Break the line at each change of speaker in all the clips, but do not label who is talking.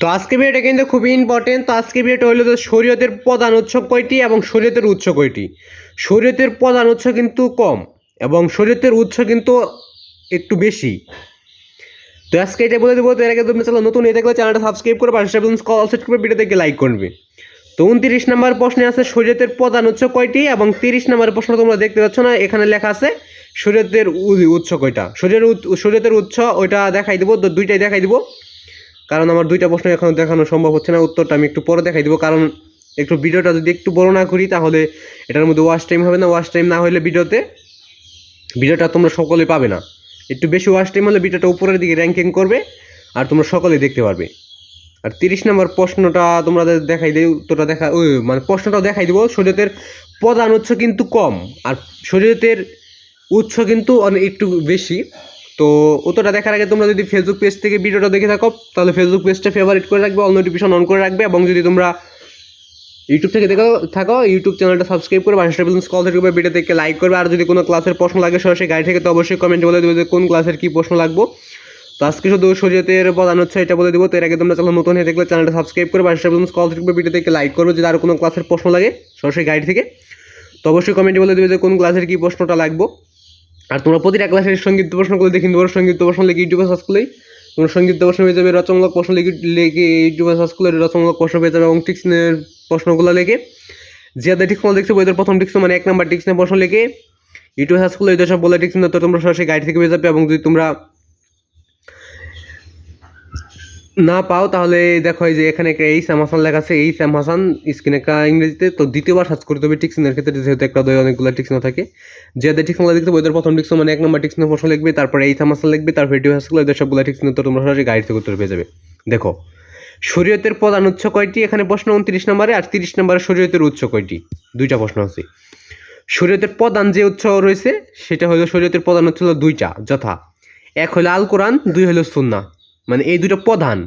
তো আজকে ভিডিওটা কিন্তু খুবই ইম্পর্টেন্ট তো আজকে ভিডিওটা হলো তো শরীয়তের প্রধান উৎস কয়টি এবং শরীয়তের উৎস কয়টি? শরীয়তের প্রধান উৎস কিন্তু কম এবং শরীয়তের উৎস কিন্তু একটু বেশি। তো আজকে এটা বলে দেবো, তো এর আগে তুমি চলো নতুন এই দেখলে চ্যানেলটা সাবস্ক্রাইব করে পাশে কল সেট করে ভিডিও থেকে লাইক করবে। তো উনত্রিশ নম্বর প্রশ্নে আছে শরীয়তের প্রধান উৎস কয়টি এবং তিরিশ নম্বর প্রশ্ন তোমরা দেখতে পাচ্ছ না, এখানে লেখা আছে শরীয়তের উৎস কয়টা। শরীরের শরীয়তের উৎস ওইটা দেখাই দিব, তো দুইটাই দেখাই দিব। কারণ আমার দুইটা প্রশ্ন এখন দেখানো সম্ভব হচ্ছে না, উত্তরটা আমি একটু পরে দেখাই দিব। কারণ একটু ভিডিওটা যদি একটু বড় না করি, তাহলে এটার মধ্যে ওয়াশ টাইম হবে না। ওয়াশ টাইম না হলে ভিডিওতে ভিডিওটা তোমরা সকলে পাবে না। একটু বেশি ওয়াশ টাইম হলে ভিডিওটা উপরের দিকে র্যাঙ্কিং করবে আর তোমরা সকলেই দেখতে পারবে। আর তিরিশ নম্বর প্রশ্নটা তোমরা দেখাই দিই, উত্তরটা দেখা ওই মানে প্রশ্নটাও দেখাই দিব। শরীয়তের প্রধান উৎস কিন্তু কম, আর শরীয়তের উৎস কিন্তু অনেক একটু বেশি। তো উত্তরটা দেখার আগে তোমরা যদি ফেসবুক পেজ থেকে ভিডিওটা দেখে থাকো, তাহলে ফেসবুক পেজটা ফেভারিট করে রাখবে অল নোটিফিকেশন অন করে রাখবে, এবং যদি তোমরা ইউটিউব থেকে দেখো, থাকো ইউটিউব চ্যানেলটা সাবস্ক্রাইব করে বাংলা স্টেবলেন্স কল থেকে ভিডিও থেকে লাইক করবে, আর যদি কোনো ক্লাসের প্রশ্ন লাগে সরাসরি গাড়ি থেকে, তো অবশ্যই কমেন্ট বলে দেবে যে কোন ক্লাসের কী প্রশ্ন লাগবে। তো আজকে শুধু শরীয়তের প্রধান হচ্ছে, এটা বলে দেবো, তো এর আগে তোমরা চ্যানেল নতুন হয়ে দেখলে চ্যানেলটা সাবস্ক্রাইব করে বাংলা স্টেবলেন্স কল থেকে ভিডিও থেকে লাইক করবে, যদি আর কোনো ক্লাসের প্রশ্ন লাগে, সরাসরি গাইড থেকে। তো অবশ্যই কমেন্টে বলে দেবে যে কোন ক্লাসের কী প্রশ্নটা লাগবে। আর তোমরা প্রতিটা ক্লাসের সংগীত প্রশ্ন করলে দেখি পারো সংগীত প্রশ্ন লিখে ইউটিউবে সার্চ করলেই তোমরা সংগীত প্রশ্ন পেয়ে যাবে, রচনামূলক প্রশ্ন লিখে লিখে ইউটিউবে সার্চ করলে রচনামূলক প্রশ্ন পেয়ে যাবে এবং টিক্সনের প্রশ্নগুলো লিখে যাদের টিক্সন দেখছ, বইদের প্রথম টিক্সন মানে এক নাম্বার টিক্সনের প্রশ্ন লিখে ইউটিউবে সার্চ করলে ওইটা সব বলে টিক্সন তোমরা সরাসরি গাইড থেকে পেয়ে যাবে এবং যদি তোমরা না পাও, তাহলে দেখো এই যে এখানে একটা এই স্যাম হাসান লেখা আছে, এই স্যাম হাসান স্ক্রিনে ইংরেজিতে, তো দ্বিতীয়বার সার্চ করতে হবে টিক্সনের ক্ষেত্রে, যেহেতু একটা দই অনেকগুলো টিক্সন থাকে। যাদের টিক্সন দেখতে ওদের প্রথম টিক্সন মানে এক নম্বর টিক্সনের প্রশ্ন লিখবে, তারপরে এই স্যাম হাসান লিখবে, তারপরে সার্চ করলে এদের সবগুলো টিক্সনের তো তোমরা সরাসরি গাইড থেকে উত্তর পেয়ে যাবে। দেখো, শরীয়তের প্রধান উৎস কয়টি? এখানে প্রশ্ন উনত্রিশ নম্বরে আর তিরিশ নম্বরে শরীয়তের উৎস কয়টি? দুইটা প্রশ্ন আছে। শরীয়তের প্রধান যে উৎস রয়েছে, সেটা হলো শরীয়তের প্রধান উৎস হলো দুইটা, যথা। এক হলো আল কোরআন দুই হলো সুন্না মানে এই দুটো প্রধান।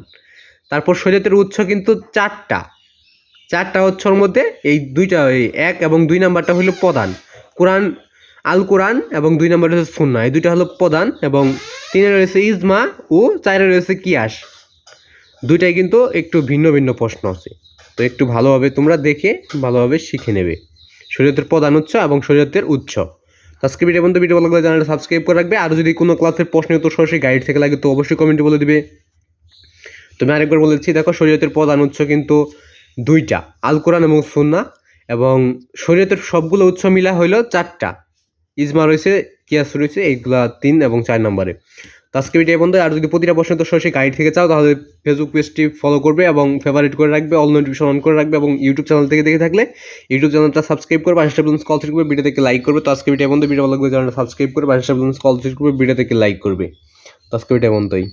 তারপর শরীয়তের উৎস কিন্তু চারটা। চারটা উৎসর মধ্যে এই দুইটা এই এক এবং দুই নাম্বারটা হলো প্রধান। কোরআন আল কোরআন এবং দুই নাম্বার হচ্ছে সুন্না এই দুইটা হলো প্রধান এবং তিনে রয়েছে ইজমা ও চারে রয়েছে কিয়াস। দুইটাই কিন্তু একটু ভিন্ন ভিন্ন প্রশ্ন আছে। তো একটু ভালোভাবে তোমরা দেখে, ভালোভাবে শিখে নেবে। শরীয়তের প্রধান উৎস এবং শরীয়তের উৎস। আজকে ভিডিও বন্ধু ভিডিও ভালো লাগলে চ্যানেলটা সাবস্ক্রাইব করে রাখবে। আর যদি কোনো ক্লাসের প্রশ্ন তো সরাসরি গাইড থেকে লাগে, তো অবশ্যই কমেন্টে বলে দিবে। তুমি আরেকবার বলেছি দেখো শরীয়তের প্রধান উৎস কিন্তু দুইটা আল কোরআন এবং সুন্না এবং শরীয়তের সবগুলো উৎস মিলা হইল চারটা। ইজমা রয়েছে, কিয়াস রয়েছে, এইগুলা তিন এবং চার নম্বরে। তো আজকে ভিডিও বন্ধু, আর যদি প্রতিটা প্রশ্ন তো সরাসরি গাইড থেকে চাও, তাহলে ফেসবুক পেজটি ফলো করবে এবং ফেভারিট করে রাখবে অল নোটিফিকেশন অন করে রাখবে এবং ইউটিউব চ্যানেল থেকে দেখে থাকলে ইউটিউব চ্যানেলটা সাবস্ক্রাইব করবে পাশে প্লেন্স কল করবে ভিডিও থেকে লাইক করবে। তো আজকে ভিডিও বন্ধু ভিডিও ভালো লাগবে চ্যানেলটা সাবস্ক্রাইব করবে পাশে প্লেন্স কল করবে ভিডিও থেকে লাইক করবে। তো আজকে ভিডিও বন্ধুই।